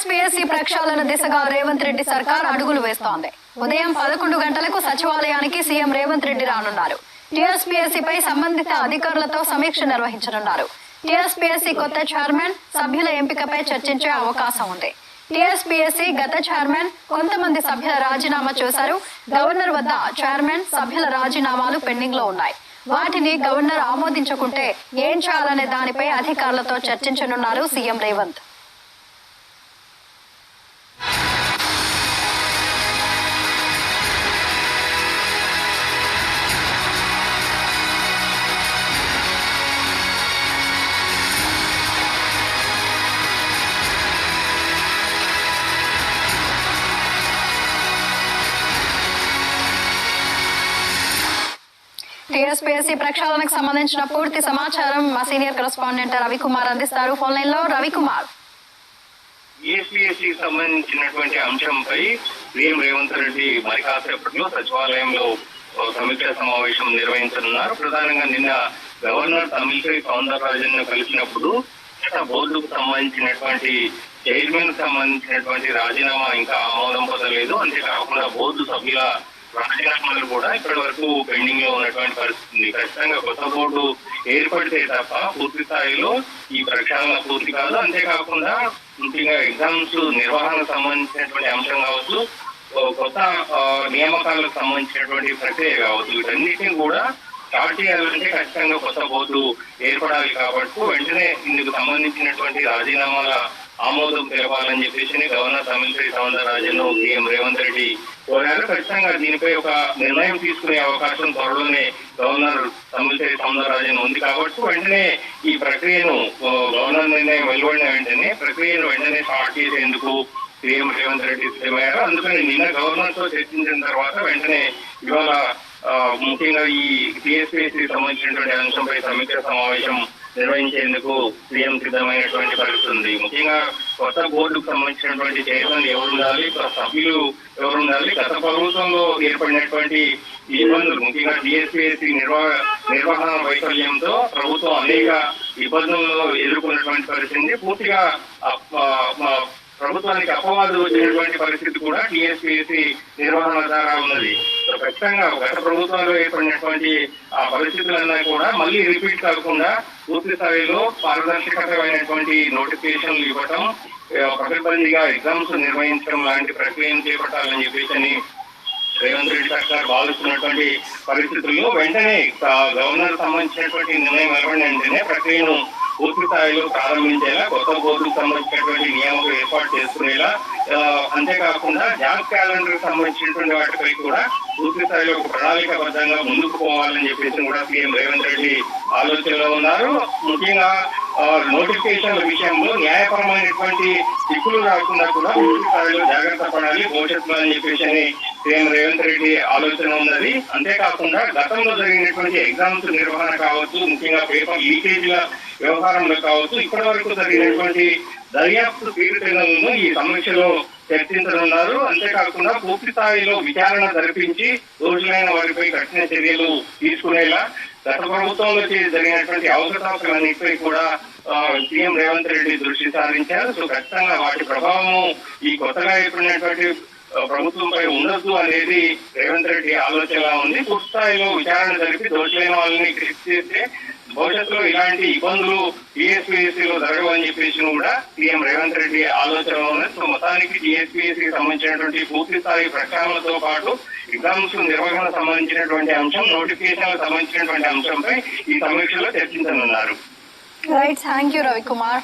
TSPSC ప్రక్షాళన దిశగా రేవంత్ రెడ్డి సర్కార్ అడుగులు వేస్తోంది. ఉదయం పదకొండు గంటలకు సచివాలయానికి సీఎం రేవంత్ రెడ్డి రానున్నారు. టీఎస్పీఎస్సీ పై సంబంధిత అధికారులతో సమీక్ష నిర్వహించనున్నారు. టీఎస్పీఎస్సీ కొత్త చైర్మన్ సభ్యుల ఎంపికపై చర్చించే అవకాశం ఉంది. టీఎస్పీఎస్సీ గత చైర్మన్ కొంతమంది సభ్యుల రాజీనామా చేశారు. గవర్నర్ వద్ద చైర్మన్ సభ్యుల రాజీనామాలు పెండింగ్లో ఉన్నాయి. వాటిని గవర్నర్ ఆమోదించకుంటే ఏం చేయాలనే దానిపై అధికారులతో చర్చించనున్నారు సీఎం రేవంత్. టీఎస్పీఎస్సీ ప్రక్షాళనకు సంబంధించిన పూర్తి సమాచారం మా సీనియర్ కరెస్పాండెంట్ రవికుమార్ అందిస్తారు. ఫోన్ లైన్లో రవికుమార్ ఏపీఎస్సీకి సంబంధించినటువంటి అంశంపై సీఎం రేవంత్ రెడ్డి మరి కాసేపట్లో సచివాలయంలో ఓ సమీక్ష సమావేశం నిర్వహించనున్నారు. ప్రధానంగా నిన్న గవర్నర్ తమిళిసై సౌందరరాజన్ కలిసినప్పుడు బోర్డుకు సంబంధించినటువంటి చైర్మన్ సంబంధించినటువంటి రాజీనామా ఇంకా ఆమోదం పొందలేదు. అంతేకాకుండా బోర్డు సభ్యుల రాజీనామాలు కూడా ఇప్పటి వరకు పెండింగ్లో ఉన్నటువంటి పరిస్థితి ఖచ్చితంగా కొత్త బోర్డు ఏర్పడితే తప్ప పూర్తి స్థాయిలో ఈ ప్రక్షాళన పూర్తి కాదు. అంతేకాకుండా ముఖ్యంగా ఎగ్జామ్స్ నిర్వహణకు సంబంధించినటువంటి అంశం కావచ్చు కొత్త నియామకాలకు సంబంధించినటువంటి ప్రక్రియ కావచ్చు వీటన్నిటిని కూడా స్టార్ట్ చేయాలంటే ఖచ్చితంగా కొత్త బోర్డు ఏర్పడాలి కాబట్టి వెంటనే ఇందుకు సంబంధించినటువంటి రాజీనామాల ఆమోదం తెలపాలని చెప్పేసి గవర్నర్ తమిళసై సౌందరరాజన్ సీఎం రేవంత్ రెడ్డి కోరారు ఖచ్చితంగా దీనిపై ఒక నిర్ణయం తీసుకునే అవకాశం త్వరలోనే గవర్నర్ తమిళసై సౌందరరాజన్ ఉంది కాబట్టి వెంటనే ఈ ప్రక్రియను గవర్నర్ నిర్ణయం వెలువడిన వెంటనే ప్రక్రియను వెంటనే స్టార్ట్ చేసేందుకు సీఎం రేవంత్ రెడ్డి సిద్ధమయ్యారు. అందుకని నిన్న గవర్నర్తో చర్చించిన తర్వాత వెంటనే ఇవాళ ఆ, ముఖ్యంగా ఈ టీఎస్పీఎస్సీ సంబంధించినటువంటి అంశంపై సమీక్ష సమావేశం నిర్వహించేందుకు సీఎం సిద్ధమైనటువంటి పరిస్థితి ఉంది ముఖ్యంగా కొత్త బోర్డుకు సంబంధించినటువంటి చైర్మన్ ఎవరు ఉండాలి సభ్యులు ఎవరు ఉండాలి గత ప్రభుత్వంలో ఏర్పడినటువంటి ఇబ్బందులు ముఖ్యంగా టీఎస్పీఎస్సీ నిర్వహ నిర్వహణ వైఫల్యంతో ప్రభుత్వం అనేక ఇబ్బందులను ఎదుర్కొన్నటువంటి పరిస్థితి ఉంది. పూర్తిగా ప్రభుత్వానికి అపవాదు వచ్చినటువంటి పరిస్థితి కూడా టీఎస్పీఎస్సీ నిర్వహణ ద్వారా ఉన్నది. ఖచ్చితంగా గత ప్రభుత్వంలో ఏర్పడినటువంటి ఆ పరిస్థితులన్నా కూడా మళ్ళీ రిపీట్ కాకుండా పూర్తి స్థాయిలో పారదర్శకతమైనటువంటి నోటిఫికేషన్లు ఇవ్వటం ఆ, పకడ్బందీగా ఎగ్జామ్స్ నిర్వహించడం లాంటి ప్రక్రియను చేపట్టాలని చెప్పేసి అని రేవంత్ రెడ్డి సర్కార్ భావిస్తున్నటువంటి పరిస్థితుల్లో వెంటనే గవర్నర్ సంబంధించినటువంటి నిర్ణయం వెలువడిన వెంటనే ప్రక్రియను పూర్తి స్థాయిలో ప్రారంభించేలా కొత్త బోర్డుకు సంబంధించినటువంటి నియామకం ఏర్పాటు చేసుకునేలా అంతేకాకుండా జాబ్ క్యాలెండర్ సంబంధించినటువంటి వాటిపై కూడా పూర్తి స్థాయిలో ఒక ప్రణాళికబద్ధంగా ముందుకు పోవాలని చెప్పేసి కూడా సీఎం రేవంత్ రెడ్డి ఆలోచనలో ఉన్నారు. ముఖ్యంగా నోటిఫికేషన్ నోటిఫికేషన్ల విషయంలో న్యాయపరమైనటువంటి చిక్కులు రాకుండా కూడా పూర్తి స్థాయిలో జాగ్రత్త పడాలి భవిష్యత్తులో అని చెప్పేసి అని సీఎం రేవంత్ రెడ్డి ఆలోచన ఉన్నది. అంతేకాకుండా గతంలో జరిగినటువంటి ఎగ్జామ్స్ నిర్వహణ కావచ్చు ముఖ్యంగా పేపర్ లీకేజీల వ్యవహారంలో కావచ్చు ఇప్పటి వరకు జరిగినటువంటి దర్యాప్తు తీరుతెన్నులను ఈ సమీక్షలో చర్చించనున్నారు. అంతేకాకుండా పూర్తి స్థాయిలో విచారణ జరిపించి దోషులైన వారిపై కఠిన చర్యలు తీసుకునేలా గత ప్రభుత్వంలో జరిగినటువంటి అవసరాలన్నిటిపై కూడా సీఎం రేవంత్ రెడ్డి దృష్టి సారించారు. సో ఖచ్చితంగా వాటి ప్రభావము ఈ కొత్తగా ఏర్పడినటువంటి ప్రభుత్వంపై ఉండొద్దు అనేది రేవంత్ రెడ్డి ఆలోచనలా ఉంది. పూర్తి స్థాయిలో విచారణ జరిపి దోషులైన వాళ్ళని కృషి చేస్తే భవిష్యత్తులో ఇలాంటి ఇబ్బందులు టీఎస్పీఎస్సీ లో జరగవని చెప్పేసి కూడా సీఎం రేవంత్ రెడ్డి ఆలోచన ఉన్నది సో మొత్తానికి టీఎస్పీఎస్సీ సంబంధించినటువంటి పూర్తి స్థాయి ప్రకటనలతో పాటు ఎగ్జామ్స్ నిర్వహణ సంబంధించినటువంటి అంశం నోటిఫికేషన్ సంబంధించినటువంటి అంశంపై ఈ సమీక్షలో చర్చించనున్నారు. Right thank you Ravikumar